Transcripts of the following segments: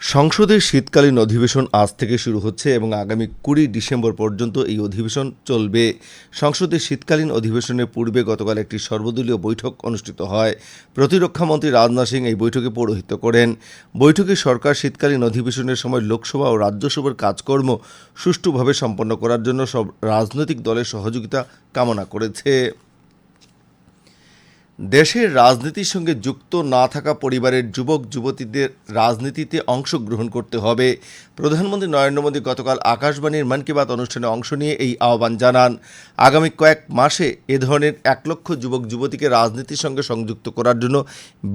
সংসদের শীতকালীন অধিবেশন আজ থেকে শুরু হচ্ছে এবং আগামী কুড়ি ডিসেম্বর পর্যন্ত এই অধিবেশন চলবে। সংসদের শীতকালীন অধিবেশনের পূর্বে গতকাল একটি সর্বদলীয় বৈঠক অনুষ্ঠিত হয়। প্রতিরক্ষামন্ত্রী রাজনাথ সিং এই বৈঠকে পৌরোহিত্য করেন। বৈঠকে সরকার শীতকালীন অধিবেশনের সময় লোকসভা ও রাজ্যসভার কাজকর্ম সুষ্ঠুভাবে সম্পন্ন করার জন্য সব রাজনৈতিক দলের সহযোগিতা কামনা করেছে। দেশের রাজনীতির সঙ্গে যুক্ত না থাকা পরিবারের যুবক, যুবতীদের রাজনীতিতে অংশগ্রহণ করতে হবে। প্রধানমন্ত্রী নরেন্দ্র মোদী গতকাল আকাশবাণীর মন কি বাত অনুষ্ঠানে অংশ নিয়ে এই আহ্বান জানান। আগামী কয়েক মাসে এ ধরনের এক লক্ষ যুবক, যুবতীকে রাজনীতির সঙ্গে সংযুক্ত করার জন্য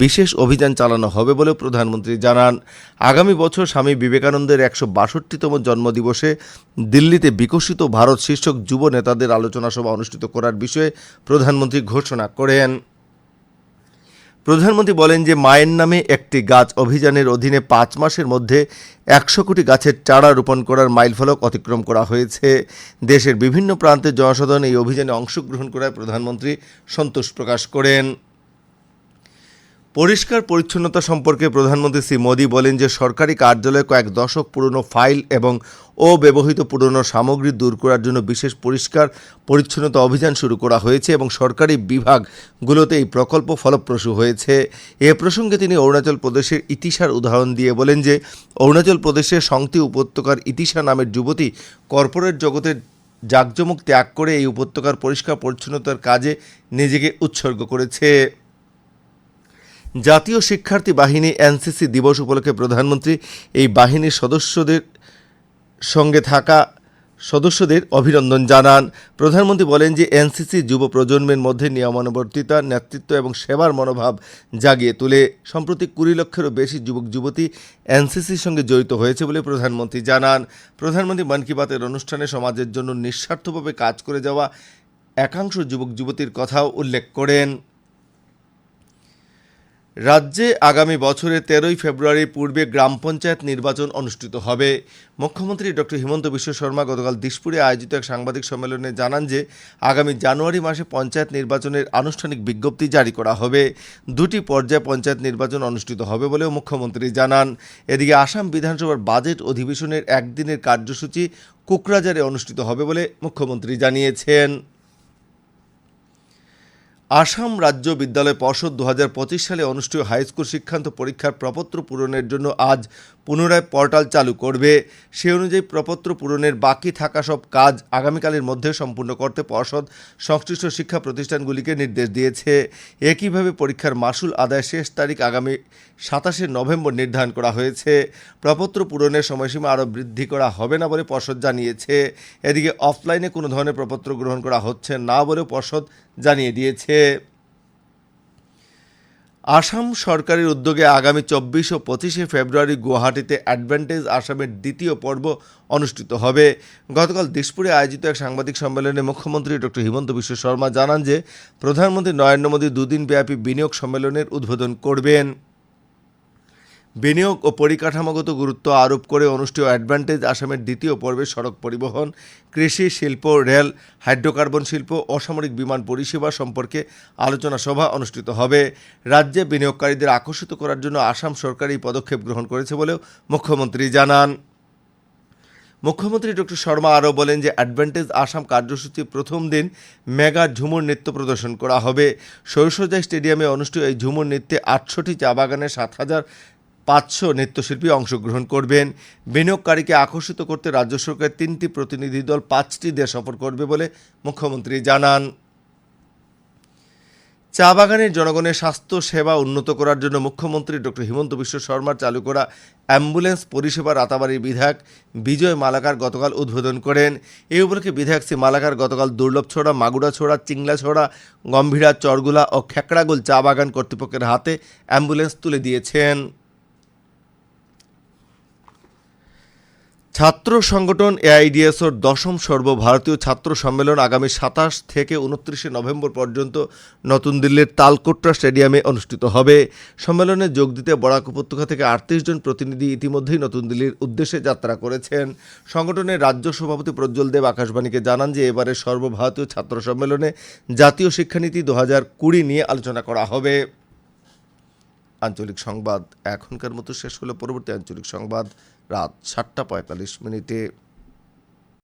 বিশেষ অভিযান চালানো হবে বলেও প্রধানমন্ত্রী জানান। আগামী বছর স্বামী বিবেকানন্দের একশো বাষট্টিতম জন্মদিবসে দিল্লিতে বিকশিত ভারত শীর্ষক যুব নেতাদের আলোচনা সভা অনুষ্ঠিত করার বিষয়ে প্রধানমন্ত্রী ঘোষণা করেন। প্রধানমন্ত্রী বলেন যে মায়ের নামে একটি গাছ অভিযানের অধীনে পাঁচ মাসের মধ্যে একশো কোটি গাছের চারা রোপণ করার মাইলফলক অতিক্রম করা হয়েছে। দেশের বিভিন্ন প্রান্তে জনসাধারণ এই অভিযানে অংশগ্রহণ করায় প্রধানমন্ত্রী সন্তোষ প্রকাশ করেন। পরিষ্কার পরিচ্ছন্নতা সম্পর্কে প্রধানমন্ত্রী শ্রী মোদী বলেন যে সরকারি কার্যালয়ে কয়েক দশক পুরনো ফাইল এবং অব্যবহৃত পুরনো সামগ্রী দূর করার জন্য বিশেষ পরিষ্কার পরিচ্ছন্নতা অভিযান শুরু করা হয়েছে এবং সরকারি বিভাগগুলোতে এই প্রকল্প ফলপ্রসূ হয়েছে। এ প্রসঙ্গে তিনি অরুণাচল প্রদেশের ইতিসার উদাহরণ দিয়ে বলেন যে অরুণাচল প্রদেশের সংতি উপত্যকার ইতিসা নামের যুবতী কর্পোরেট জগতের জাঁকজমক ত্যাগ করে এই উপত্যকার পরিষ্কার পরিচ্ছন্নতার কাজে নিজেকে উৎসর্গ করেছে। জাতীয় শিক্ষার্থী বাহিনী এনসিসি দিবস উপলক্ষে প্রধানমন্ত্রী এই বাহিনীর সদস্যদের সঙ্গে থাকা সদস্যদের অভিনন্দন জানান। প্রধানমন্ত্রী বলেন যে এনসিসি যুব প্রজন্মের মধ্যে নিয়মানুবর্তিতা, নেতৃত্ব এবং সেবার মনোভাব জাগিয়ে তুলে। সম্প্রতি কুড়ি লক্ষেরও বেশি যুবক, যুবতী এনসিসির সঙ্গে জড়িত হয়েছে বলে প্রধানমন্ত্রী জানান। প্রধানমন্ত্রী মন কি বাতের অনুষ্ঠানে সমাজের জন্য নিঃস্বার্থভাবে কাজ করে যাওয়া একাংশ যুবক, যুবতীর কথাও উল্লেখ করেন। রাজ্যে আগামী বছরের তেরোই ফেব্রুয়ারি পূর্বে গ্রাম পঞ্চায়েত নির্বাচন অনুষ্ঠিত হবে। মুখ্যমন্ত্রী ডক্টর হিমন্ত বিশ্ব শর্মা গতকাল দিশপুরে আয়োজিত এক সাংবাদিক সম্মেলনে জানান যে, আগামী জানুয়ারি মাসে পঞ্চায়েত নির্বাচনের আনুষ্ঠানিক বিজ্ঞপ্তি জারি করা হবে। দুটি পর্যায়ে পঞ্চায়েত নির্বাচন অনুষ্ঠিত হবে বলেও মুখ্যমন্ত্রী জানান। এদিকে আসাম বিধানসভার বাজেট অধিবেশনের একদিনের কার্যসূচি কোকরাঝারে অনুষ্ঠিত হবে বলে মুখ্যমন্ত্রী জানিয়েছেন। আসাম রাজ্য বিদ্যালয় পর্ষদ দু হাজার পঁচিশ সালে অনুষ্ঠিত হাইস্কুল শিক্ষান্ত পরীক্ষার প্রপত্র পূরণের জন্য আজ পুনরায় পোর্টাল চালু করবে। সে অনুযায়ী প্রপত্র পূরণের বাকি থাকা সব কাজ আগামীকালের মধ্যে সম্পূর্ণ করতে পর্ষদ সংশ্লিষ্ট শিক্ষা প্রতিষ্ঠানগুলিকে নির্দেশ দিয়েছে। একইভাবে পরীক্ষার মাসুল আদায় শেষ তারিখ আগামী সাতাশে নভেম্বর নির্ধারণ করা হয়েছে। প্রপত্র পূরণের সময়সীমা আরও বৃদ্ধি করা হবে না বলে পর্ষদ জানিয়েছে। এদিকে অফলাইনে কোনো ধরনের প্রপত্র গ্রহণ করা হচ্ছে না বলেও পর্ষদ জানিয়ে দিয়েছে। আসাম সরকারের উদ্যোগে আগামী চব্বিশ ও পঁচিশে ফেব্রুয়ারি গুয়াহাটিতে অ্যাডভান্টেজ আসামের দ্বিতীয় পর্ব অনুষ্ঠিত হবে। গতকাল দিশপুরে আয়োজিত এক সাংবাদিক সম্মেলনে মুখ্যমন্ত্রী ডক্টর হিমন্ত বিশ্ব শর্মা জানান যে, প্রধানমন্ত্রী নরেন্দ্র মোদী দুদিনব্যাপী বিনিয়োগ সম্মেলনের উদ্বোধন করবেন। বিনিয়োগ ও পরিকাঠামোগত গুরুত্ব আরোপ করে অনুষ্ঠিত অ্যাডভান্টেজ আসামের দ্বিতীয় পর্বে সড়ক পরিবহন, কৃষি শিল্প, রেল, হাইড্রোকার্বন শিল্প, অসামরিক বিমান পরিষেবা সম্পর্কে আলোচনা সভা অনুষ্ঠিত হবে। রাজ্যে বিনিয়োগকারীদের আকর্ষিত করার জন্য আসাম সরকার এই পদক্ষেপ গ্রহণ করেছে বলেও মুখ্যমন্ত্রী জানান। মুখ্যমন্ত্রী ডক্টর শর্মা আরও বলেন যে অ্যাডভান্টেজ আসাম কার্যসূচির প্রথম দিন মেগা ঝুমুর নৃত্য প্রদর্শন করা হবে। সৈসজা স্টেডিয়ামে অনুষ্ঠিত এই ঝুমুর নৃত্যে আটশোটি চা বাগানে সাত হাজার পাঁচশো নৃত্যশিল্পী অংশগ্রহণ করবেন। বিনিয়োগকারীকে আকর্ষিত করতে রাজ্য সরকারের তিনটি প্রতিনিধি দল পাঁচটি দেশ সফর করবে বলে মুখ্যমন্ত্রী জানান। চা বাগানের জনগণের স্বাস্থ্য সেবা উন্নত করার জন্য মুখ্যমন্ত্রী ডক্টর হিমন্ত বিশ্ব শর্মার চালু করা অ্যাম্বুলেন্স পরিষেবা রাতাবাড়ির বিধায়ক বিজয় মালাকার গতকাল উদ্বোধন করেন। এই উপলক্ষে বিধায়ক শ্রী মালাকার গতকাল দুর্লভ ছোড়া মাগুড়া ছোড়া চিংলা ছোড়া, গম্ভীরা, চরগুলা ও খেকড়াগুল চা বাগান কর্তৃপক্ষের হাতে অ্যাম্বুলেন্স তুলে দিয়েছেন। ছাত্র সংগঠন এআইডিএসওর দশম সর্বভারতীয় ছাত্র সম্মেলন আগামী সাতাশ থেকে উনত্রিশে নভেম্বর পর্যন্ত নতুন দিল্লির তালকোট্রা স্টেডিয়ামে অনুষ্ঠিত হবে। সম্মেলনে যোগ দিতে বরাক উপত্যকা থেকে আটত্রিশ জন প্রতিনিধি ইতিমধ্যেই নতুন দিল্লির উদ্দেশ্যে যাত্রা করেছেন। সংগঠনের রাজ্য সভাপতি প্রজ্জ্বল দেব আকাশবাণীকে জানান যে এবারে সর্বভারতীয় ছাত্র সম্মেলনে জাতীয় শিক্ষানীতি দু হাজার কুড়ি নিয়ে আলোচনা করা হবে। আঞ্চলিক সংবাদ এখনকার মতো শেষ হলো। পরবর্তী আঞ্চলিক সংবাদ রাত সাতটা পঁয়তাল্লিশ মিনিটে